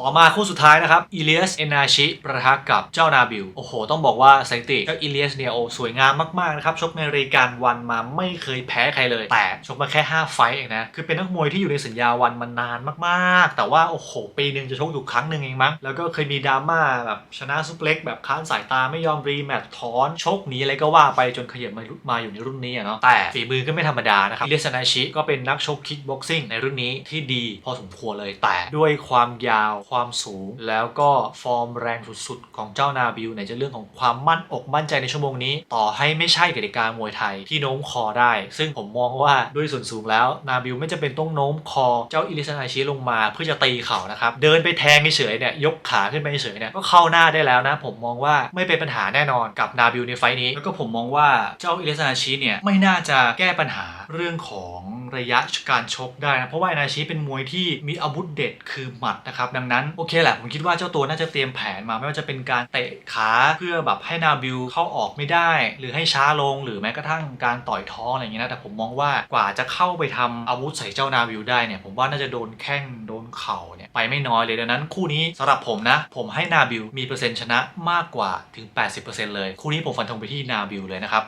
ต่อมาคู่สุดท้ายนะครับอิเลียสเอนาชิประทะกับเจ้านาบิล โอ้โห ต้องบอกว่าสถิติเจ้าอิเลียสเนี่ยโอ้สวยงามมาก ๆ นะครับ ชกในรายการวันมาไม่เคยแพ้ใครเลย แต่ชกมาแค่ 5 ไฟต์เองนะ คือเป็นนักมวยที่อยู่ในสัญญาวันมานานมาก ๆ แต่ว่า โอ้โห ปีหนึ่งจะชกอยู่ครั้งหนึ่งเองมั้ง แล้วก็เคยมีดราม่าแบบชนะซุปเล็ก แบบค้านสายตาไม่ยอมรีแมตช์ถอนชกหนีอะไรก็ว่าไปจนขยับมามาอยู่ในรุ่นนี้เนาะแต่ฝีมือก็ไม่ธรรมดานะครับอิเลียสเอนาชิก็เป็นนักชกคิกบ็อกซิ่งในรุ่นนี้ที่ดีพอสมควรเลยแต่ด้วยความยาวความสูง แล้วก็ฟอร์มแรงสุดๆ ของเจ้านาบิลเนี่ยจะเรื่องของความมั่นอกมั่นใจในชั่วโมงนี้ ต่อให้ไม่ใช่กติกามวยไทยที่โน้มคอได้ ซึ่งผมมองว่าด้วยส่วนสูงแล้วนาบิลไม่จำเป็นต้องโน้มคอเจ้าอิลิสนาชิลงมาเพื่อจะตีเข่านะครับ เดินไปแทงเฉยเนี่ยยกขาขึ้นไปเฉยเนี่ยก็เข้าหน้าได้แล้วนะ ผมมองว่าไม่เป็นปัญหาแน่นอนกับนาบิลในไฟต์นี้ แล้วก็ผมมองว่าเจ้าอิลิสนาชิเนี่ยไม่น่าจะแก้ปัญหาเรื่องของระยะการชกได้นะ เพราะว่านาชิเป็นมวยที่มีอาวุธเด็ดคือหมัดนะครับ ดังนั้นโอเคแหละผมคิดว่าเจ้าตัวน่าจะเตรียมแผนมาไม่ว่าจะเป็นการเตะขาเพื่อแบบให้นาบิลเข้าออกไม่ได้ หรือให้ช้าลงหรือแม้กระทั่งการต่อยท้องอะไรอย่างเงี้ยนะแต่ผมมองว่ากว่าจะเข้าไปทำอาวุธใส่เจ้านาบิลได้เนี่ยผมว่าน่าจะโดนแข้งโดนเข่าเนี่ยไปไม่น้อยเลยดังนั้นคู่นี้สำหรับผมนะ ผมให้นาบิลมีเปอร์เซ็นต์ชนะมากกว่าถึง 80%เลย คู่นี้ผมฟันธงไปที่นาบิลเลยนะครับ